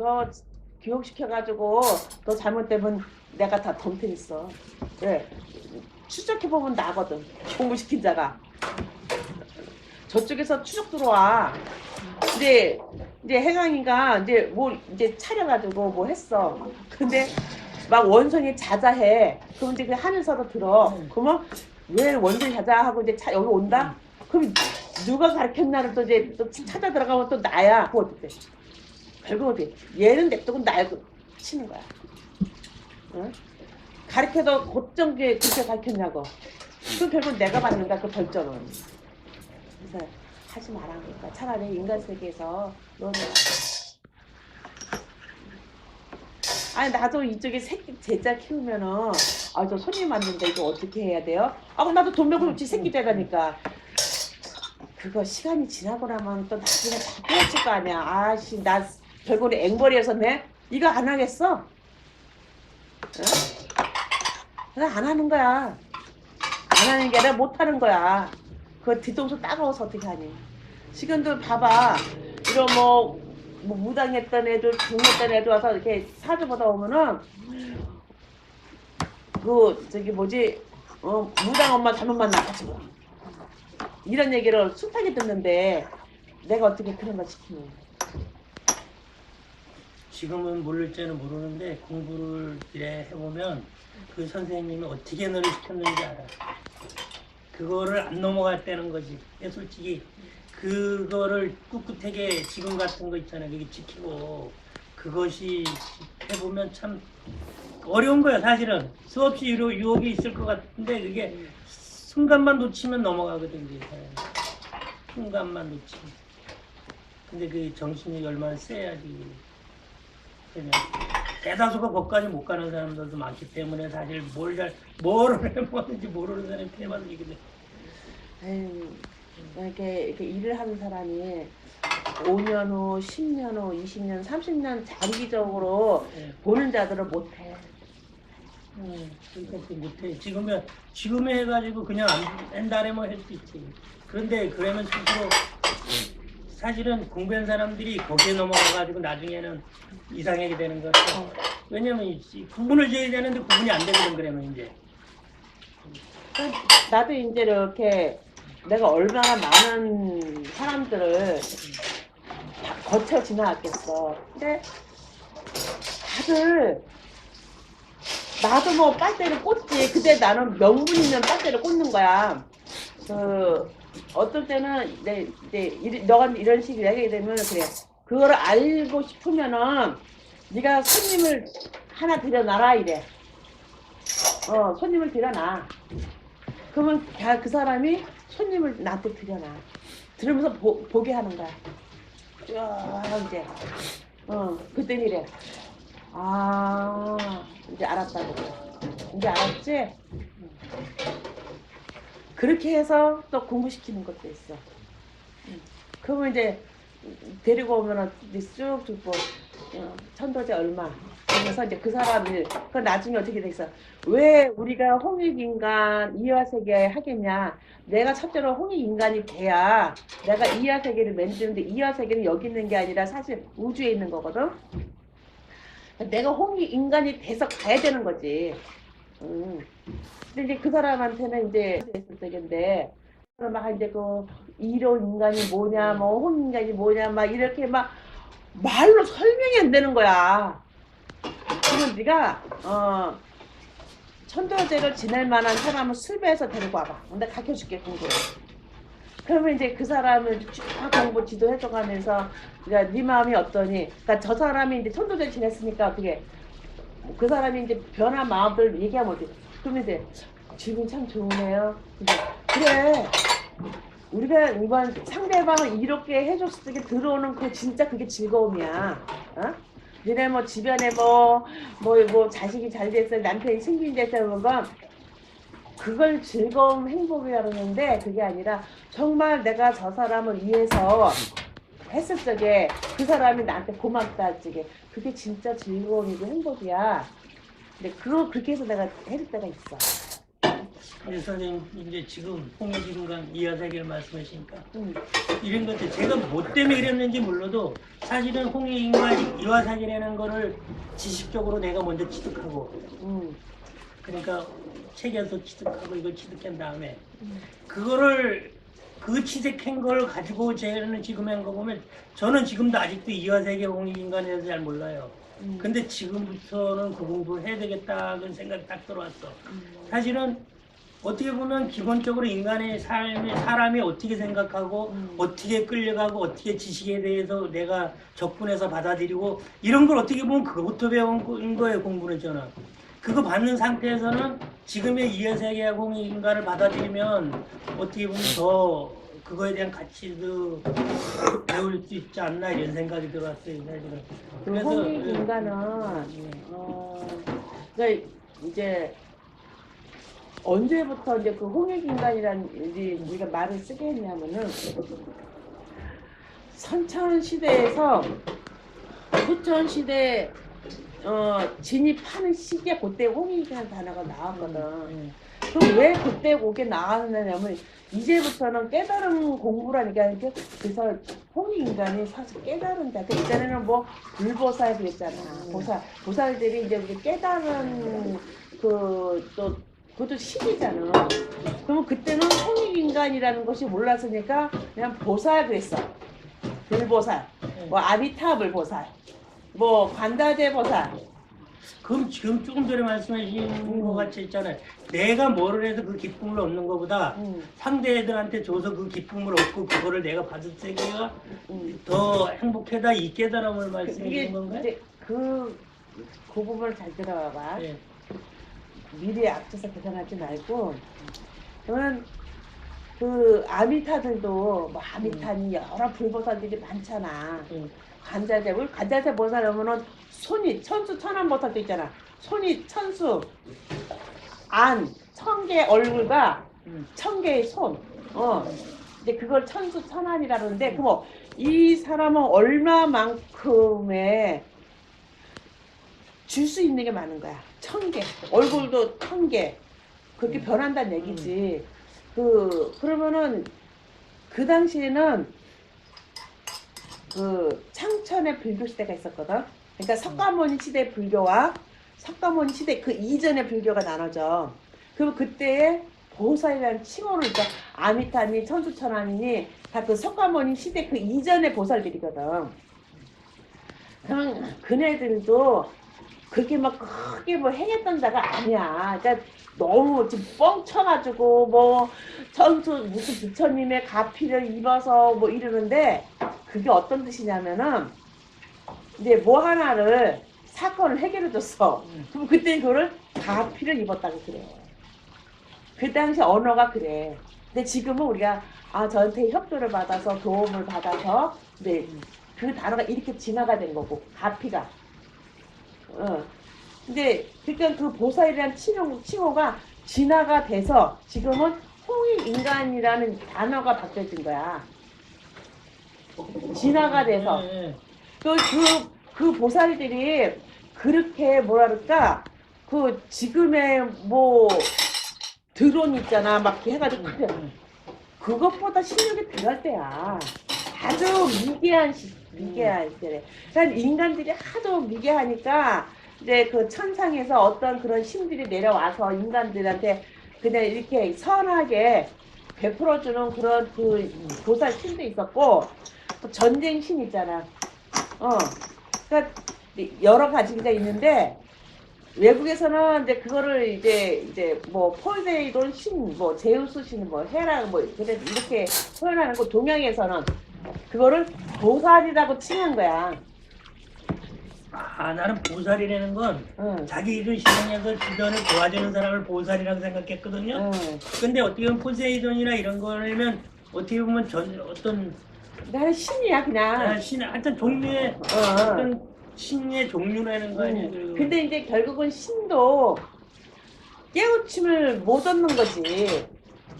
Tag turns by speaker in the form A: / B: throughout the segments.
A: 너 교육시켜가지고 너 잘못되면 내가 다 덤태겠어. 왜? 추적해보면 나거든. 공부시킨 자가. 저쪽에서 추적 들어와. 이제, 이제 해강이가 이제 뭐 이제 차려가지고 뭐 했어. 근데 막 원성이 자자해. 그럼 이제 그 하늘서도 들어. 그러면 왜 원성이 자자하고 이제 차, 여기 온다? 그럼 누가 가르쳤나를 또 이제 또 찾아 들어가면 또 나야. 그거 어떻게? 결국 어떻게? 얘는 냅두고 날 치는 거야. 응? 가르쳐도 곧정 게 그렇게 가르쳤냐고. 그 결국 내가 받는 거야 그 벌점은. 그래서 하지 말라니까 차라리 인간 세계에서 너는 아니 나도 이쪽에 새끼 제자 키우면은 아 저 손님 왔는데 이거 어떻게 해야 돼요? 아 그럼 나도 돈 내고 지 새끼 되라니까 그거 시간이 지나고 나면 또 나중에 다 깨어질 거 아니야 아씨 나 결국에 앵벌이어서 내 이거 안 하겠어? 응? 그냥 안 하는 거야. 안 하는 게 아니라 못 하는 거야. 그 뒤통수 따가워서 어떻게 하니? 지금도 봐봐. 이런 뭐, 뭐 무당했던 애들 중했던 애들 와서 이렇게 사주 보다 보면은 그 저기 뭐지? 어, 무당 엄마 잘못 만 나가지고 이런 얘기를 숱하게 듣는데 내가 어떻게 그런 걸 지키니
B: 지금은 모를지는 모르는데 공부를 이래 해보면 그 선생님이 어떻게 너를 시켰는지 알아. 그거를 안 넘어갔다는 거지. 근데 솔직히 그거를 꿋꿋하게 지금 같은 거 있잖아요. 그게 지키고 그것이 해보면 참 어려운 거야 사실은. 수없이 유혹이 있을 것 같은데 그게 순간만 놓치면 넘어가거든. 이게. 순간만 놓치면. 근데 그 정신이 얼마나 세야지. 대다수가 거기까지 못 가는 사람들도 많기 때문에 사실 뭘 잘, 뭐를 해보는지 모르는 사람이 대만 얘기들.
A: 아유, 이렇게, 이렇게 일을 하는 사람이 5년 후, 10년 후, 20년, 30년 장기적으로
B: 예.
A: 보는 자들은 못해.
B: 음, 그렇게 못해. 지금에, 지금에 해가지고 그냥 안, 옛날에 뭐 할 수 있지. 그런데 그러면 스스로 사실은 공부한 사람들이 거기에 넘어가가지고 나중에는 이상하게 되는 것 같아. 왜냐면 이- 이 구분을 지어야 되는데 구분이 안 되거든, 그러면 이제.
A: 나도 이제 이렇게 내가 얼마나 많은 사람들을 다 거쳐 지나갔겠어. 근데 다들 나도 뭐 빨대를 꽂지. 근데 나는 명분 있는 빨대를 꽂는 거야. 그 어떨 때는 내 이제 이- 너가 이런 식으로 얘기하게 되면 그래. 그거를 알고 싶으면은 네가 손님을 하나 들여놔라 이래. 어 손님을 들여놔. 그러면 다그 사람이 손님을 나한테 들여놔. 들으면서 보, 보게 하는 거야. 쭉 이제. 어, 그때 이래. 아, 이제 알았다고. 이제 알았지? 그렇게 해서 또 공부시키는 것도 있어. 응. 그러면 이제 데리고 오면은 쭉 듣고, 어, 천도제 얼마. 그러면서 이제 그 사람 일, 그 나중에 어떻게 되겠어? 왜 우리가 홍익인간 이화세계 하겠냐? 내가 첫째로 홍익인간이 돼야 내가 이화세계를 만드는데 이화세계는 여기 있는 게 아니라 사실 우주에 있는 거거든? 내가 홍익인간이 돼서 가야 되는 거지. 음. 근데 이제 그 사람한테는 이제 됐을 때인데 막 이제 그 이론 인간이 뭐냐, 뭐 홍인간이 뭐냐, 막 이렇게 막 말로 설명이 안 되는 거야. 그러면 네가 어 천도제를 지낼 만한 사람을 술배해서 데리고 와봐. 내가 가르쳐줄게 공부를. 그러면 이제 그 사람을 쭉 공부 지도해줘가면서 그러니까 네 마음이 어떠니? 그러니까 저 사람이 이제 천도제 지냈으니까 그게 그 사람이 이제 변한 마음들 얘기하면 어때? 그러면 이제 지금 참 좋으네요. 그래. 우리가 이번 상대방을 이렇게 해줬을 때 들어오는 그 진짜 그게 즐거움이야. 어? 니네 뭐 주변에 뭐, 뭐, 뭐 자식이 잘 됐어, 남편이 생긴 됐어, 그런 건 그걸 즐거움, 행복이라 그러는데 그게 아니라 정말 내가 저 사람을 위해서 했을 적에 그 사람이 나한테 고맙다 할 적에 그게 진짜 즐거움이고 행복이야. 근데 그거 그렇게 해서 내가 해줄 때가 있어.
B: 근데 선생님 이제 지금 홍해진강 이하세계를 말씀하시니까
A: 음.
B: 이런 것들 제가 뭐 때문에 그랬는지 몰라도 사실은 홍해인간 이화사기라는 거를 지식적으로 내가 먼저 취득하고
A: 음.
B: 그러니까 책에서 취득하고 이걸 취득한 다음에
A: 음.
B: 그거를 그 취득한 걸 가지고 저는 지금 한 거 보면 저는 지금도 아직도 이화세계 홍익인간에 대해서 잘 몰라요.
A: 음.
B: 근데 지금부터는 그 공부를 해야 되겠다 그런 생각이 딱 들어왔어.
A: 음.
B: 사실은 어떻게 보면 기본적으로 인간의 삶에 사람이 어떻게 생각하고
A: 음.
B: 어떻게 끌려가고 어떻게 지식에 대해서 내가 접근해서 받아들이고 이런 걸 어떻게 보면 그것부터 배운 거- 거예요 공부는 저는 그거 받는 상태에서는 지금의 이해세계하고 인간을 받아들이면 어떻게 보면 더 그거에 대한 가치도 배울 수 있지 않나 이런 생각이 들어왔어요 사실은
A: 그
B: 그래서
A: 홍익
B: 예.
A: 인간은 어, 그러니까 이제 언제부터 이제 그 홍익 인간이란 우리 우리가 말을 쓰게 했냐면은 선천 시대에서 후천 시대 어 진입하는 시기에 그때 홍익이라는 단어가 나왔거든.
B: 음.
A: 그럼 왜 그때 그게 나왔느냐면 이제부터는 깨달음 공부라니까 이게 그래서 홍익 인간이 사실 깨달은다. 그 이전에는 뭐 불보살 그랬잖아. 보살 보살들이 이제 깨달은 그 또 그것도 시기잖아. 그러면 그때는 홍익 인간이라는 것이 몰랐으니까 그냥 보살 그랬어. 불보살, 뭐 아비타불 보살, 뭐 관다제 보살.
B: 그럼 지금 조금 전에 말씀하신
A: 음.
B: 것 같이 있잖아요. 내가 뭐를 해서 그 기쁨을 얻는 것보다
A: 음,
B: 상대들한테 줘서 그 기쁨을 얻고 그거를 내가 받을 때가
A: 음.
B: 더 행복하다 이 깨달음을 주는 건가요?
A: 이제 그, 그 부분을 잘 들어봐.
B: 예.
A: 미래에 앞서서 계산하지 말고 그러면 그 아미타들도 뭐 아미타니 여러 불보살들이 많잖아.
B: 음.
A: 관자재 보살 하면은 손이 천수 천안 보살도 있잖아. 손이 천수, 안, 천개 얼굴과
B: 음.
A: 천 개의 손. 어. 이제 그걸 천수 천안이라 그러는데 그뭐 이 사람은 얼마만큼의 줄 수 있는 게 많은 거야. 천 개. 얼굴도 천 개. 그렇게
B: 음.
A: 변한다는 얘기지. 그 그러면은 그 당시에는 그 창천의 불교 시대가 있었거든. 그러니까 석가모니 시대 불교와 석가모니 시대 그 이전의 불교가 나눠져. 그럼 그때에 보살이라는 칭호를 그러니까 아미타니 천수천안이니 다 그 석가모니 시대 그 이전의 보살들이거든. 그냥 그네들도 그렇게 막 크게 뭐 행했던 자가 아니야. 그러니까 너무 지금 뻥쳐가지고 뭐 천수 무슨 부처님의 가피를 입어서 뭐 이러는데 그게 어떤 뜻이냐면은 이제 뭐 하나를 사건을 해결해 줬어. 그럼 그때 그거를 가피를 입었다고 그래. 그 당시 언어가 그래. 근데 지금은 우리가 아 저한테 협조를 받아서 도움을 받아서 네, 그 단어가 이렇게 진화가 된 거고 가피가. 어. 근데 그러니까 그 보살이라는 칭호, 칭호가 진화가 돼서 지금은 홍익 인간이라는 단어가 바뀌어진 거야. 진화가 돼서. 또 그, 그 보살들이 그렇게 뭐라 그럴까, 그 지금의 뭐 드론 있잖아. 막 이렇게 해가지고 크게.
B: 음.
A: 그것보다 실력이 덜할 때야. 아주 미개한 시, 미개한 시절에. 그러니까 인간들이 하도 미개하니까 이제 그 천상에서 어떤 그런 신들이 내려와서 인간들한테 그냥 이렇게 선하게 베풀어주는 그런 그 보살 신도 있었고 또 전쟁 신 있잖아. 어. 그러니까 여러 가지가 있는데 외국에서는 이제 그거를 이제 이제 뭐 포세이돈 신, 뭐 제우스 신, 뭐 헤라 뭐 이렇게 표현하는 거 동양에서는 그거를 보살이라고 칭한 거야.
B: 아 나는 보살이라는 건
A: 응.
B: 자기 일을 실행해서 주변을 도와주는 사람을 보살이라고 생각했거든요.
A: 응.
B: 근데 어떻게 보면 포세이돈이나 이런 거면 어떻게 보면 전 어떤
A: 나는 신이야
B: 아,
A: 그냥.
B: 신 하여튼 종류의
A: 어, 어.
B: 어떤 신의 종류라는 거 아니에요?
A: 음. 근데 이제 결국은 신도 깨우침을 못 얻는 거지.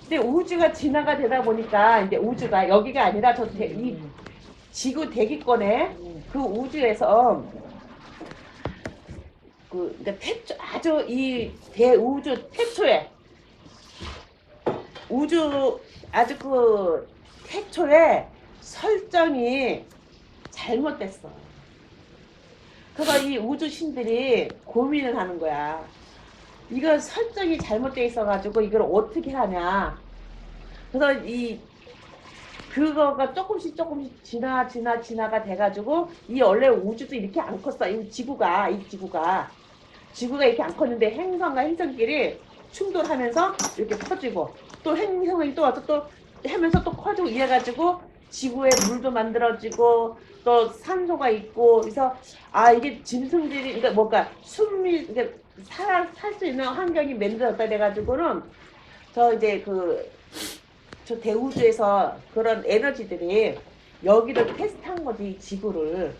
A: 근데 우주가 진화가 되다 보니까 이제 우주가 여기가 아니라 저 대, 이
B: 음.
A: 지구 대기권에 그 우주에서 그 그러니까 태초 아주 이 대우주 태초에 우주 아주 그 태초에 설정이 잘못됐어. 그래서 이 우주 신들이 고민을 하는 거야. 이거 설정이 잘못돼 있어가지고 이걸 어떻게 하냐. 그래서 이 그거가 조금씩 조금씩 지나 지나 지나가 돼가지고 이 원래 우주도 이렇게 안 컸어. 이 지구가 이 지구가 지구가 이렇게 안 컸는데 행성과 행성끼리 충돌하면서 이렇게 커지고 또 행성이 또 와서 또 하면서 또 커지고 이래가지고 지구에 물도 만들어지고 또 산소가 있고 그래서 아 이게 짐승들이 그러니까 뭔가 숨이 그러니까 살살 수 있는 환경이 만들어졌다 돼가지고는 저 이제 그 저 대우주에서 그런 에너지들이 여기를 테스트한 거지 지구를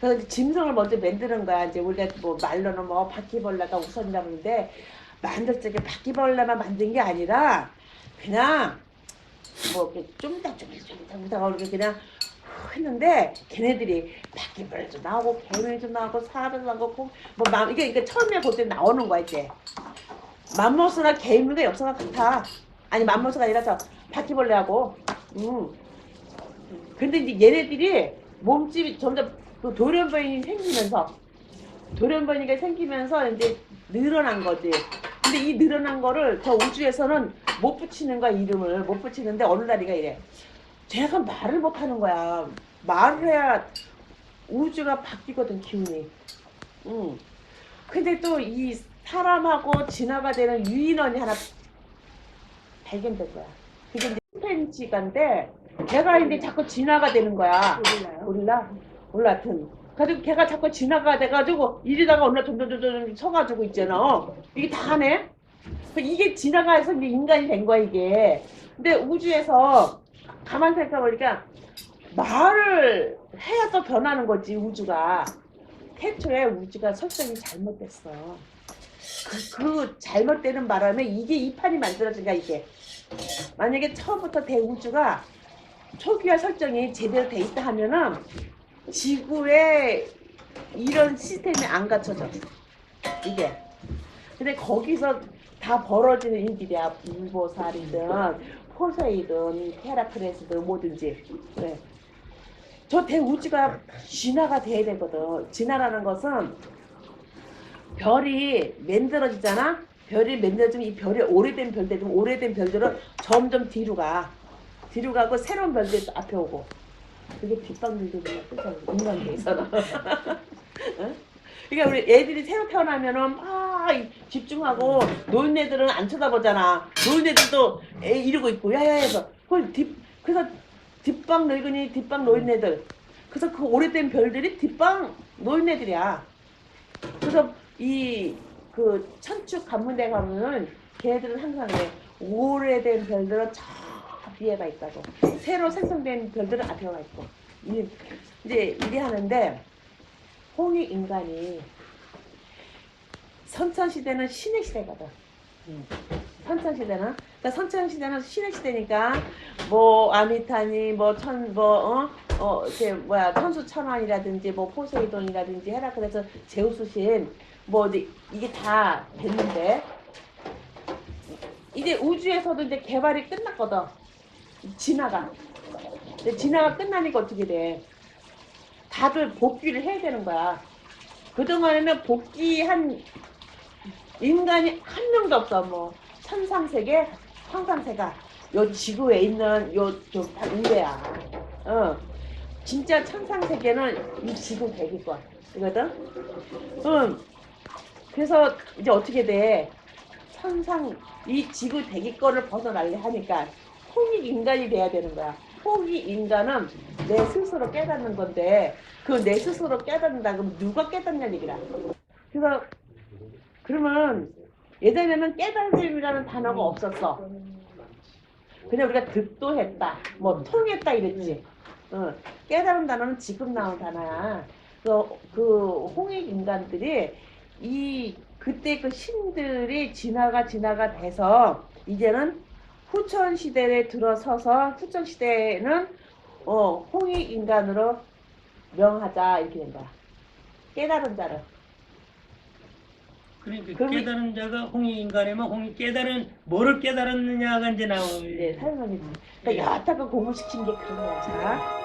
A: 그래서 짐승을 먼저 만드는 거야. 이제 우리가 뭐 말로는 뭐 바퀴벌레가 우선이라고 하는데 만들 적에 바퀴벌레만 만든 게 아니라 그냥 뭐 이렇게 쫌닥쫌닥쫌닥 이렇게 그냥 했는데 걔네들이 바퀴벌레도 나오고 개미도 나오고 사람도 나오고 뭐 맘, 이게 이게 처음에 볼 때 나오는 거야 이제. 맘모스나 개미가 역사가 같아. 아니 맘모스가 아니라 저 바퀴벌레하고. 음. 근데 이제 얘네들이 몸집이 점점 그 돌연변이 생기면서 돌연변이가 생기면서 이제 늘어난 거지. 근데 이 늘어난 거를 저 우주에서는 못 붙이는 거야 이름을 못 붙이는데 어느 날이가 이래. 쟤가 말을 못 하는 거야. 말을 해야 우주가 바뀌거든 기운이. 응. 근데 또 이 사람하고 진화가 되는 유인원이 하나 발견된 거야. 그게 이제 침팬지가인데 걔가 이제 자꾸 진화가 되는 거야.
C: 몰라?
A: 하여튼. 가지고 걔가 자꾸 지나가 돼가지고 이리다가 어느 날 점점점점 서가지고 있잖아. 어. 이게 다 하네? 그 이게 지나가서 이제 인간이 된 거야, 이게. 근데 우주에서 가만 생각해보니까 말을 해야 또 변하는 거지, 우주가. 태초에 우주가 설정이 잘못됐어. 그, 그 잘못되는 바람에 이게 이 판이 만들어진 거야, 이게. 만약에 처음부터 대우주가 초기화 설정이 제대로 돼 있다 하면은 지구에 이런 시스템이 안 갖춰져. 이게. 근데 거기서 다 벌어지는 일들이야. 불보살이든 포세이든 헤라크레스든 뭐든지. 그래. 저 대우주가 진화가 돼야 되거든. 진화라는 것은 별이 만들어지잖아. 별이 만들어지면 이 별이 오래된 별들, 오래된 별들은 점점 뒤로 가. 뒤로 가고 새로운 별들이 또 앞에 오고. 그게 뒷방들도 그냥 뜻하고 인간계에서는. 응? 그러니까 우리 애들이 새로 태어나면은 막 집중하고 노인 애들은 안 쳐다보잖아. 노인 애들도 애 이러고 있고 야야 해서 그걸 뒷 그래서 뒷방 늙은이 뒷방 노인 애들. 그래서 그 오래된 별들이 뒷방 노인 애들이야. 그래서 이 그 천축 관문대 가면은 걔네들은 항상. 오래된 별들은 저 뒤에가 있다고. 새로 생성된 별들은 앞에가 있고. 이- 이제 이래 하는데 홍익 인간이 선천 시대는 신의 시대거든.
B: 음.
A: 선천 시대는 그러니까 선천 시대는 신의 시대니까 뭐 아미타니 뭐천뭐 어? 어, 이렇게 뭐야 천수 천왕이라든지 뭐 포세이돈이라든지 헤라클레스 제우스신 뭐 이제 이게 다 됐는데 이제 우주에서도 이제 개발이 끝났거든. 진화가. 근데 진화가 끝나니까 어떻게 돼? 다들 복귀를 해야 되는 거야. 그동안에는 복귀한 인간이 한 명도 없어. 뭐 천상세계, 황상세가 요 지구에 있는 요좀 우대야. 어. 진짜 천상세계는 이 지구 대기권 이거든. 응. 그래서 이제 어떻게 돼? 천상 이 지구 대기권을 벗어나려 하니까 홍익 인간이 돼야 되는 거야. 홍익 인간은 내 스스로 깨닫는 건데 그 내 스스로 깨닫는다 그러면 누가 깨닫냐는 얘기라. 그래서 그러면 예전에는 깨달음이라는 단어가 없었어. 그냥 우리가 득도 했다, 뭐 통했다 이랬지. 어, 깨달음 단어는 지금 나온 단어야. 그, 그 홍익 인간들이 이 그때 그 신들이 진화가 진화가 돼서 이제는 후천 시대에 들어서서 후천 시대에는 어, 홍익 인간으로 명하자 이렇게 된 거야. 깨달은 자를.
B: 그러니까
A: 그럼 이-
B: 깨달은 자가 홍이 인간이면 홍이 깨달은 뭐를 깨달았느냐가 이제 나오요
A: 네, 설명이. 그러니까 여태껏 공부시킨 게 그런 거야. 자,